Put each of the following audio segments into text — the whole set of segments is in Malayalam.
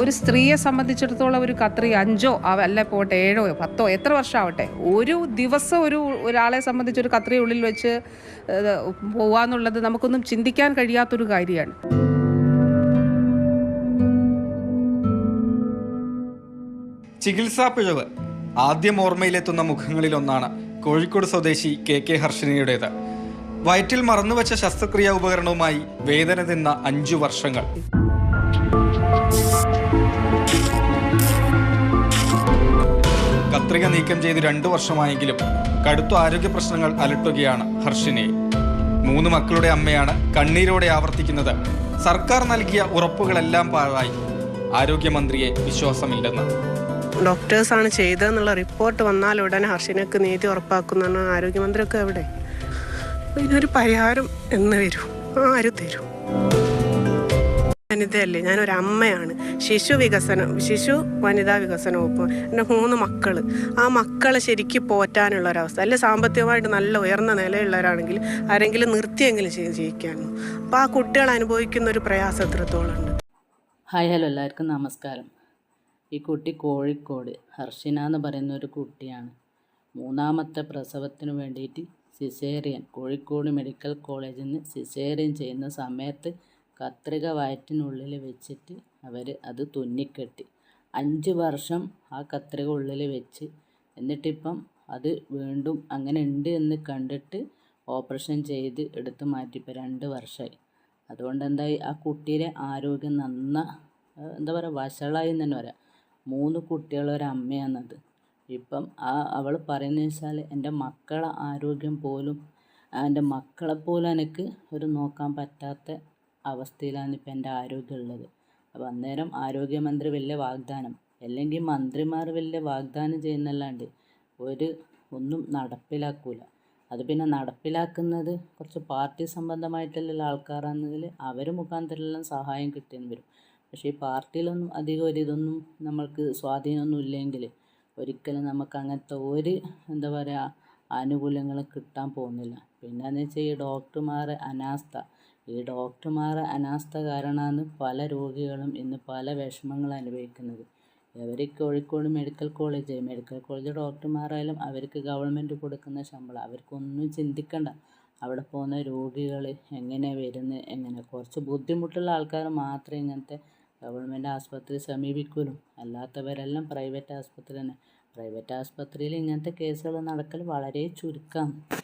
ഒരു സ്ത്രീയെ സംബന്ധിച്ചിടത്തോളം ഒരു കത്രി അഞ്ചോ അല്ല പോട്ടെ ഏഴോ പത്തോ എത്ര വർഷമാവട്ടെ ഒരു ദിവസം ഒരു ഒരാളെ സംബന്ധിച്ച് ഒരു കത്രി ഉള്ളിൽ വെച്ച് പോവാന്നുള്ളത് നമുക്കൊന്നും ചിന്തിക്കാൻ കഴിയാത്തൊരു കാര്യമാണ്. ചികിത്സാ പിഴവ്. ആദ്യം ഓർമ്മയിലെത്തുന്ന മുഖങ്ങളിലൊന്നാണ് കോഴിക്കോട് സ്വദേശി കെ കെ ഹർഷിനിയുടേത്. വയറ്റിൽ മറന്നുവച്ച ശസ്ത്രക്രിയാ ഉപകരണവുമായി വേദന നിന്ന അഞ്ചു വർഷങ്ങൾ. കത്രിക നീക്കം ചെയ്ത് രണ്ടു വർഷമായെങ്കിലും കടുത്ത ആരോഗ്യ പ്രശ്നങ്ങൾ അലട്ടുകയാണ് ഹർഷിനെ. മൂന്ന് മക്കളുടെ അമ്മയാണ് കണ്ണീരോടെ ആവർത്തിക്കുന്നത്. സർക്കാർ നൽകിയ ഉറപ്പുകളെല്ലാം പാഴായി. ആരോഗ്യമന്ത്രിയെ വിശ്വാസമില്ലെന്ന്. ഡോക്ടേഴ്സാണ് ചെയ്തതെന്നുള്ള റിപ്പോർട്ട് വന്നാൽ ഉടനെ ഹർഷിനൊക്കെ നീതി ഉറപ്പാക്കുന്നതാണ് ആരോഗ്യമന്ത്രിയൊക്കെ എവിടെ ഇതിനൊരു പരിഹാരം എന്ന് വരും. ആരും തരും. വനിതയല്ലേ? ഞാനൊരു അമ്മയാണ് ശിശു വികസനം ശിശു വനിതാ വികസന വകുപ്പ് എന്റെ മൂന്ന് മക്കൾ ആ മക്കളെ ശരിക്കും പോറ്റാനുള്ള ഒരവസ്ഥ അല്ലെ സാമ്പത്തികമായിട്ട് നല്ല ഉയർന്ന നിലയുള്ളവരാണെങ്കിൽ ആരെങ്കിലും നിർത്തിയെങ്കിലും ചെയ്ത് ജയിക്കാനും അപ്പോൾ ആ കുട്ടികൾ അനുഭവിക്കുന്ന ഒരു പ്രയാസം എത്രത്തോളം ഉണ്ട്? Hi hello. എല്ലാവർക്കും നമസ്കാരം. ഈ കുട്ടി കോഴിക്കോട് ഹർഷിന എന്ന് പറയുന്ന ഒരു കുട്ടിയാണ്. മൂന്നാമത്തെ പ്രസവത്തിന് വേണ്ടിയിട്ട് സിസേറിയൻ കോഴിക്കോട് മെഡിക്കൽ കോളേജിൽ നിന്ന് സിസേറിയൻ ചെയ്യുന്ന സമയത്ത് കത്രിക വയറ്റിനുള്ളിൽ വെച്ചിട്ട് അവർ അത് തുന്നിക്കെട്ടി. അഞ്ച് വർഷം ആ കത്രിക ഉള്ളിൽ വെച്ച്. എന്നിട്ടിപ്പം അത് വീണ്ടും അങ്ങനെ ഉണ്ട് എന്ന് കണ്ടിട്ട് ഓപ്പറേഷൻ ചെയ്ത് എടുത്ത് മാറ്റി ഇപ്പോൾ രണ്ട് വർഷമായി അതുകൊണ്ട് എന്തായി ആ കുട്ടിയുടെ ആരോഗ്യം നന്ന എന്താ പറയുക വഷളായി എന്ന് തന്നെ പറയാം. മൂന്ന് കുട്ടികളൊരമ്മയാണത് ഇപ്പം ആ അവൾ പറയുന്നത് വെച്ചാൽ എന്റെ മക്കളെ ആരോഗ്യം പോലും എന്റെ മക്കളെ പോലും എനിക്ക് ഒരു നോക്കാൻ പറ്റാത്ത അവസ്ഥയിലാണ് ഇപ്പം എന്റെ ആരോഗ്യം ഉള്ളത് അപ്പോൾ അന്നേരം ആരോഗ്യമന്ത്രി വലിയ വാഗ്ദാനം. അല്ലെങ്കിൽ മന്ത്രിമാർ വലിയ വാഗ്ദാനം ചെയ്യുന്നല്ലാണ്ട് ഒരു ഒന്നും നടപ്പിലാക്കൂല. അത് പിന്നെ നടപ്പിലാക്കുന്നത് കുറച്ച് പാർട്ടി സംബന്ധമായിട്ടുള്ള ആൾക്കാരാണെങ്കിൽ അവർ മുഖാന്തരമെല്ലാം സഹായം കിട്ടിയെന്ന് വരും. പക്ഷേ ഈ പാർട്ടിയിലൊന്നും അധികം ഒരു ഇതൊന്നും നമ്മൾക്ക് സ്വാധീനമൊന്നും ഇല്ലെങ്കിൽ ഒരിക്കലും നമുക്ക് അങ്ങനത്തെ ഒരു എന്താ പറയുക ആനുകൂല്യങ്ങൾ കിട്ടാൻ പോകുന്നില്ല. പിന്നെ എന്ന് വെച്ചാൽ ഈ ഡോക്ടർമാരെ അനാസ്ഥ. ഈ ഡോക്ടർമാർ അനാസ്ഥ കാരണമാണ് പല രോഗികളും ഇന്ന് പല വിഷമങ്ങൾ അനുഭവിക്കുന്നത്. ഇവർ Kozhikode medical college medical college ഡോക്ടർമാരായാലും അവർക്ക് ഗവൺമെന്റ് കൊടുക്കുന്ന ശമ്പളം. അവർക്കൊന്നും ചിന്തിക്കണ്ട. അവിടെ പോകുന്ന രോഗികൾ എങ്ങനെ വരുന്നത് എങ്ങനെ? കുറച്ച് ബുദ്ധിമുട്ടുള്ള ആൾക്കാർ മാത്രമേ ഇങ്ങനത്തെ ഗവൺമെന്റ് ആസ്പത്രി സമീപിക്കുള്ളൂ. അല്ലാത്തവരെല്ലാം പ്രൈവറ്റ് ആസ്പത്രി തന്നെ പ്രൈവറ്റ് ആസ്പത്രിയിൽ ഇങ്ങനത്തെ കേസുകൾ നടക്കൽ വളരെ ചുരുക്കമാണ്.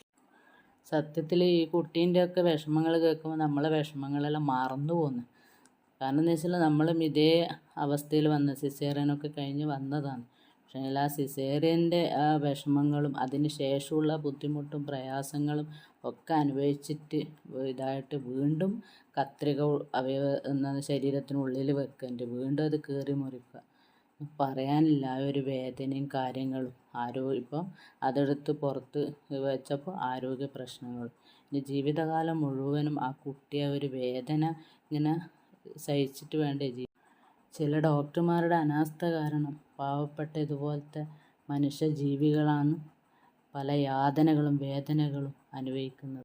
സത്യത്തിൽ ഈ കുട്ടീന്റെ ഒക്കെ വിഷമങ്ങൾ കേൾക്കുമ്പോൾ നമ്മളെ വിഷമങ്ങളെല്ലാം മറന്നു പോകുന്നു കാരണം എന്ന് വെച്ചാൽ നമ്മളും ഇതേ അവസ്ഥയിൽ വന്ന സിസേറിയനൊക്കെ കഴിഞ്ഞ് വന്നതാണ്. പക്ഷേ ആ സിസേറിയന്റെ ആ വിഷമങ്ങളും അതിന് ശേഷമുള്ള ബുദ്ധിമുട്ടും പ്രയാസങ്ങളും ഒക്കെ അനുഭവിച്ചിട്ട് ഇതായിട്ട് വീണ്ടും കത്രിക അവയവ എന്ന ശരീരത്തിനുള്ളിൽ വെക്കുന്നുണ്ട് വീണ്ടും അത് കീറി മുറിക്കുക. പറയാനില്ല. ആ ഒരു വേദനയും കാര്യങ്ങളും. ആരോ ഇപ്പം അതെടുത്ത് പുറത്ത് വെച്ചപ്പോൾ ആരോഗ്യ പ്രശ്നങ്ങൾ ഇനി ജീവിതകാലം മുഴുവനും ആ കുട്ടിയെ ഒരു വേദന ഇങ്ങനെ സഹിച്ചിട്ട് വേണ്ടേ ജീ ചില ഡോക്ടർമാരുടെ അനാസ്ഥ കാരണം പാവപ്പെട്ട ഇതുപോലത്തെ മനുഷ്യ ജീവികളാണ് പല യാതനകളും വേദനകളും അനുഭവിക്കുന്നത്.